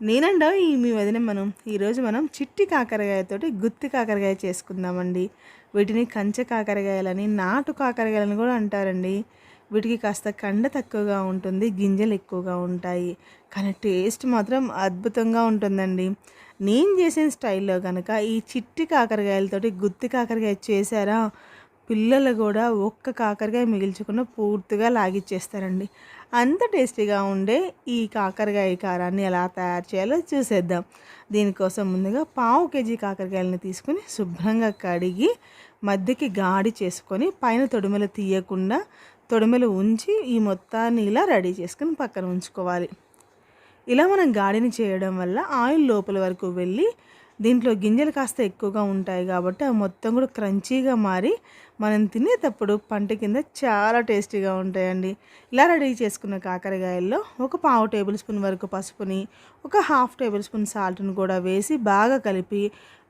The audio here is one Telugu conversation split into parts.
నేనండో ఈ మీ వదిన మనం ఈరోజు మనం చిట్టి కాకరకాయతోటి గుత్తి కాకరకాయ చేసుకుందామండి. వీటిని కంచె కాకరకాయలని నాటు కాకరకాయలని కూడా అంటారండి. వీటికి కాస్త కండ తక్కువగా ఉంటుంది గింజలు ఎక్కువగా ఉంటాయి. కానీ టేస్ట్ మాత్రం అద్భుతంగా ఉంటుందండి. నేను చేసిన స్టైల్లో కనుక ఈ చిట్టి కాకరకాయలతోటి గుత్తి కాకరకాయ చేశారా? పిల్లలు కూడా ఒక్క కాకరకాయ మిగిల్చకుండా పూర్తిగా లాగిచ్చేస్తారండి. అంత టేస్టీగా ఉండే ఈ కాకరకాయ కారాన్ని ఎలా తయారు చేయాలో చూసేద్దాం. దీనికోసం ముందుగా పావు కేజీ కాకరకాయలని తీసుకుని శుభ్రంగా కడిగి మధ్యకి గాడి చేసుకొని పైన తొడిమలు తీయకుండా తొడిమెలు ఉంచి ఈ మొత్తాన్ని ఇలా రెడీ చేసుకుని పక్కన ఉంచుకోవాలి. ఇలా మనం గాడిని చేయడం వల్ల ఆయిల్ లోపల వరకు వెళ్ళి దీంట్లో గింజలు కాస్త ఎక్కువగా ఉంటాయి కాబట్టి అవి మొత్తం కూడా క్రంచీగా మారి మనం తినేటప్పుడు పంట కింద చాలా టేస్టీగా ఉంటాయండి. ఇలా రెడీ చేసుకున్న కాకరకాయల్లో ఒక పావు టేబుల్ స్పూన్ వరకు పసుపుని ఒక హాఫ్ టేబుల్ స్పూన్ సాల్ట్ని కూడా వేసి బాగా కలిపి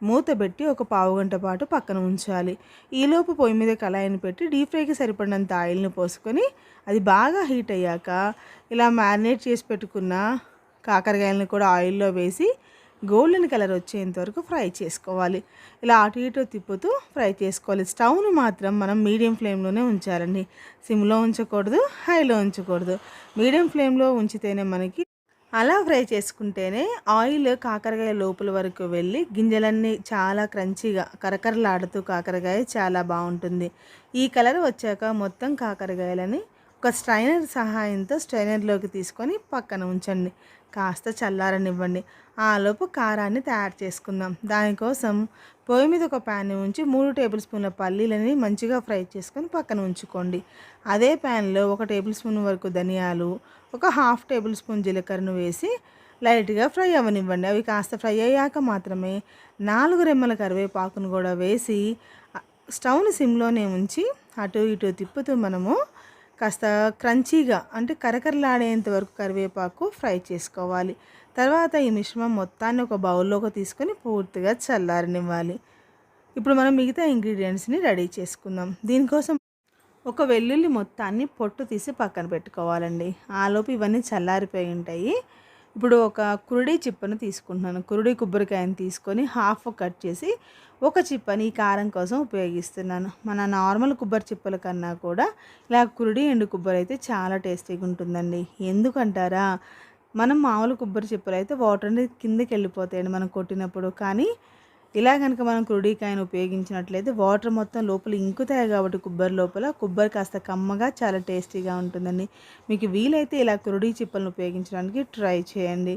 మూత పెట్టి ఒక పావు గంట పాటు పక్కన ఉంచాలి. ఈలోపు పొయ్యి మీద కళాయిని పెట్టి డీప్ ఫ్రైకి సరిపడినంత ఆయిల్ని పోసుకొని అది బాగా హీట్ అయ్యాక ఇలా మ్యారినేట్ చేసి పెట్టుకున్న కాకరకాయలను కూడా ఆయిల్లో వేసి గోల్డెన్ కలర్ వచ్చేంత వరకు ఫ్రై చేసుకోవాలి. ఇలా అటు ఇటు తిప్పుతూ ఫ్రై చేసుకోవాలి. స్టవ్ను మాత్రం మనం మీడియం ఫ్లేమ్లోనే ఉంచాలండి. సిమ్లో ఉంచకూడదు హైలో ఉంచకూడదు. మీడియం ఫ్లేమ్లో ఉంచితేనే మనకి అలా ఫ్రై చేసుకుంటేనే ఆయిల్ కాకరకాయ లోపల వరకు వెళ్ళి గింజలన్నీ చాలా క్రంచీగా కరకరలాడుతూ కాకరకాయ చాలా బాగుంటుంది. ఈ కలర్ వచ్చాక మొత్తం కాకరకాయలని ఒక స్ట్రైనర్ సహాయంతో స్ట్రైనర్లోకి తీసుకొని పక్కన ఉంచండి. కాస్త చల్లారనివ్వండి. ఆలోపు కారాన్ని తయారు చేసుకుందాం. దానికోసం పొయ్యి మీద ఒక ప్యాన్ ఉంచి మూడు టేబుల్ స్పూన్ల పల్లీలని మంచిగా ఫ్రై చేసుకొని పక్కన ఉంచుకోండి. అదే ప్యాన్లో ఒక టేబుల్ స్పూన్ వరకు ధనియాలు ఒక హాఫ్ టేబుల్ స్పూన్ జీలకర్రను వేసి లైట్గా ఫ్రై అవ్వనివ్వండి. అవి కాస్త ఫ్రై అయ్యాక మాత్రమే నాలుగు రెమ్మల కరివేపాకును కూడా వేసి స్టవ్ని సిమ్లోనే ఉంచి అటు ఇటు తిప్పుతూ మనము కాస్త క్రంచీగా అంటే కరకరలాడేంత వరకు కరివేపాకు ఫ్రై చేసుకోవాలి. తర్వాత ఈ మిశ్రమం మొత్తాన్ని ఒక బౌల్లోకి తీసుకొని పూర్తిగా చల్లారనివ్వాలి. ఇప్పుడు మనం మిగతా ఇంగ్రీడియంట్స్ని రెడీ చేసుకుందాం. దీనికోసం ఒక వెల్లుల్లి మొత్తాన్ని పొట్టు తీసి పక్కన పెట్టుకోవాలండి. ఆలోపు ఇవన్నీ చల్లారిపోయి ఉంటాయి. ఇప్పుడు ఒక కురుడి చిప్పను తీసుకుంటున్నాను. కురుడి కొబ్బరికాయని తీసుకొని హాఫ్ కట్ చేసి ఒక చిప్పని ఈ కారం కోసం ఉపయోగిస్తున్నాను. మన నార్మల్ కొబ్బరి చిప్పల కన్నా కూడా ఇలా కురుడి ఎండు కొబ్బరి అయితే చాలా టేస్టీగా ఉంటుందండి. ఎందుకంటారా? మనం మామూలు కొబ్బరి చిప్పలు అయితే వాటర్ అనేది కిందకి వెళ్ళిపోతాయండి మనం కొట్టినప్పుడు. కానీ ఇలా కనుక మనం క్రుడికాయను ఉపయోగించినట్లయితే వాటర్ మొత్తం లోపల ఇంకుతాయి కాబట్టి కొబ్బరి లోపల. కొబ్బరి కాస్త కమ్మగా చాలా టేస్టీగా ఉంటుందండి. మీకు వీలైతే ఇలా కురుడి చిప్పలను ఉపయోగించడానికి ట్రై చేయండి.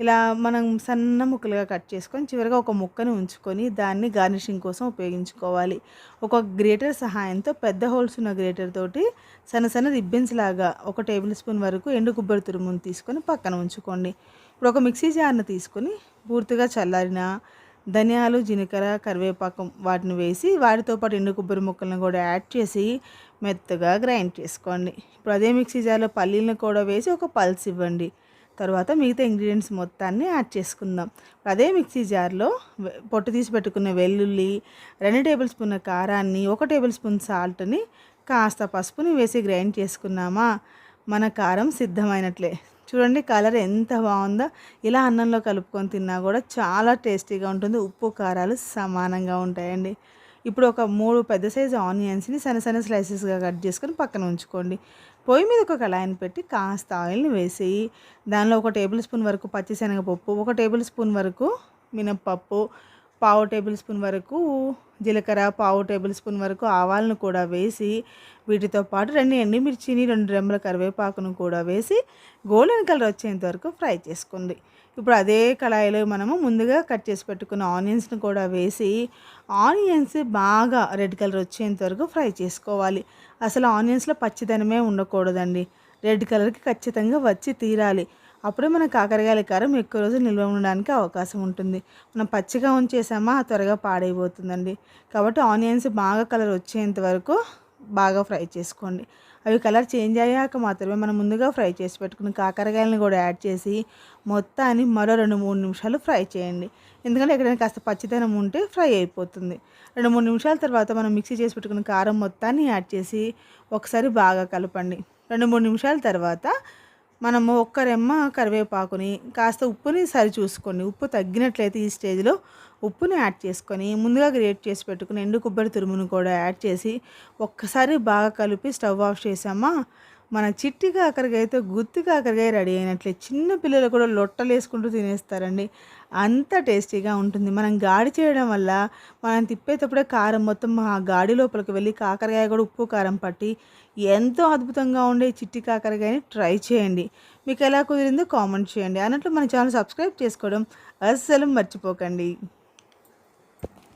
ఇలా మనం సన్న ముక్కలుగా కట్ చేసుకొని చివరిగా ఒక ముక్కని ఉంచుకొని దాన్ని గార్నిషింగ్ కోసం ఉపయోగించుకోవాలి. ఒక గ్రేటర్ సహాయంతో పెద్ద హోల్స్ ఉన్న గ్రేటర్ తోటి సన్న సన్న రిబ్బన్స్ లాగా ఒక టేబుల్ స్పూన్ వరకు ఎండు కొబ్బరి తురుమును తీసుకొని పక్కన ఉంచుకోండి. ఇప్పుడు ఒక మిక్సీ జార్ని తీసుకొని పూర్తిగా చల్లారిన ధనియాలు జీలకర్ర కరివేపాకు వాటిని వేసి వాటితో పాటు ఎండు కొబ్బరి ముక్కలను కూడా యాడ్ చేసి మెత్తగా గ్రైండ్ చేసుకోండి. ఇప్పుడు అదే మిక్సీ జార్లో పల్లీలను కూడా వేసి ఒక పల్స్ ఇవ్వండి. తర్వాత మిగతా ఇంగ్రీడియంట్స్ మొత్తాన్ని యాడ్ చేసుకుందాం. అదే మిక్సీ జార్లో పొట్టు తీసి పెట్టుకున్న వెల్లుల్లి రెండు టేబుల్ స్పూన్ కారాన్ని ఒక టేబుల్ స్పూన్ సాల్ట్ని కాస్త పసుపుని వేసి గ్రైండ్ చేసుకున్నామా? మన కారం సిద్ధమైనట్లే. చూడండి కలర్ ఎంత బాగుందో. ఇలా అన్నంలో కలుపుకొని తిన్నా కూడా చాలా టేస్టీగా ఉంటుంది. ఉప్పు కారాలు సమానంగా ఉంటాయండి. ఇప్పుడు ఒక మూడు పెద్ద సైజు ఆనియన్స్ని సన్న సన్న స్లైసెస్గా కట్ చేసుకొని పక్కన ఉంచుకోండి. పొయ్యి మీద ఒక కళాయిని పెట్టి కాస్త ఆయిల్ని వేసేయి దానిలో ఒక టేబుల్ స్పూన్ వరకు పచ్చిశనగపప్పు ఒక టేబుల్ స్పూన్ వరకు మినప్పప్పు పావు టేబుల్ స్పూన్ వరకు జీలకర్ర పావు టేబుల్ స్పూన్ వరకు ఆవాలను కూడా వేసి వీటితో పాటు రెండు ఎండుమిర్చిని రెండు రెమ్మల కరివేపాకును కూడా వేసి గోల్డెన్ కలర్ వచ్చేంత వరకు ఫ్రై చేసుకోండి. ఇప్పుడు అదే కళాయిలో మనము ముందుగా కట్ చేసి పెట్టుకున్న ఆనియన్స్ని కూడా వేసి ఆనియన్స్ బాగా రెడ్ కలర్ వచ్చేంత వరకు ఫ్రై చేసుకోవాలి. అసలు ఆనియన్స్లో పచ్చిదనమే ఉండకూడదండి. రెడ్ కలర్కి ఖచ్చితంగా వచ్చి తీరాలి. అప్పుడే మన కాకరకాయల కారం ఎక్కువ రోజులు నిల్వ ఉండడానికి అవకాశం ఉంటుంది. మనం పచ్చిగా ఉంచేసామా త్వరగా పాడైపోతుందండి. కాబట్టి ఆనియన్స్ బాగా కలర్ వచ్చేంత వరకు బాగా ఫ్రై చేసుకోండి. అవి కలర్ చేంజ్ అయ్యాక మాత్రమే మనం ముందుగా ఫ్రై చేసి పెట్టుకున్న కాకరకాయలను కూడా యాడ్ చేసి మొత్తాన్ని మరో రెండు మూడు నిమిషాలు ఫ్రై చేయండి. ఎందుకంటే ఎక్కడైనా కాస్త పచ్చిదనం ఉంటే ఫ్రై అయిపోతుంది. రెండు మూడు నిమిషాల తర్వాత మనం మిక్సీ చేసి పెట్టుకున్న కారం మొత్తాన్ని యాడ్ చేసి ఒకసారి బాగా కలపండి. రెండు మూడు నిమిషాల తర్వాత మనము ఒక్క రెమ్మ కరివేపాకుని కాస్త ఉప్పుని సరి చూసుకోండి ఉప్పు తగ్గినట్లయితే ఈ స్టేజ్లో ఉప్పుని యాడ్ చేసుకొని ముందుగా గ్రేట్ చేసి పెట్టుకుని ఎండు కొబ్బరి తురుమును కూడా యాడ్ చేసి ఒక్కసారి బాగా కలిపి స్టవ్ ఆఫ్ చేసామా? మన చిట్టి కాకరకాయతో గుత్తి కాకరకాయ రెడీ అయినట్లే. చిన్న పిల్లలు కూడా లొట్టలు వేసుకుంటూ తినేస్తారండి. అంత టేస్టీగా ఉంటుంది. మనం గాడి చేయడం వల్ల మనం తిప్పేటప్పుడే కారం మొత్తం ఆ గాడి లోపలికి వెళ్ళి కాకరకాయ కూడా ఉప్పు కారం పట్టి ఎంతో అద్భుతంగా ఉండే చిట్టి కాకరకాయని ట్రై చేయండి. మీకు ఎలా కుదిరిందో కామెంట్ చేయండి. అన్నట్లు మన ఛానల్ సబ్స్క్రైబ్ చేసుకోవడం అస్సలు మర్చిపోకండి.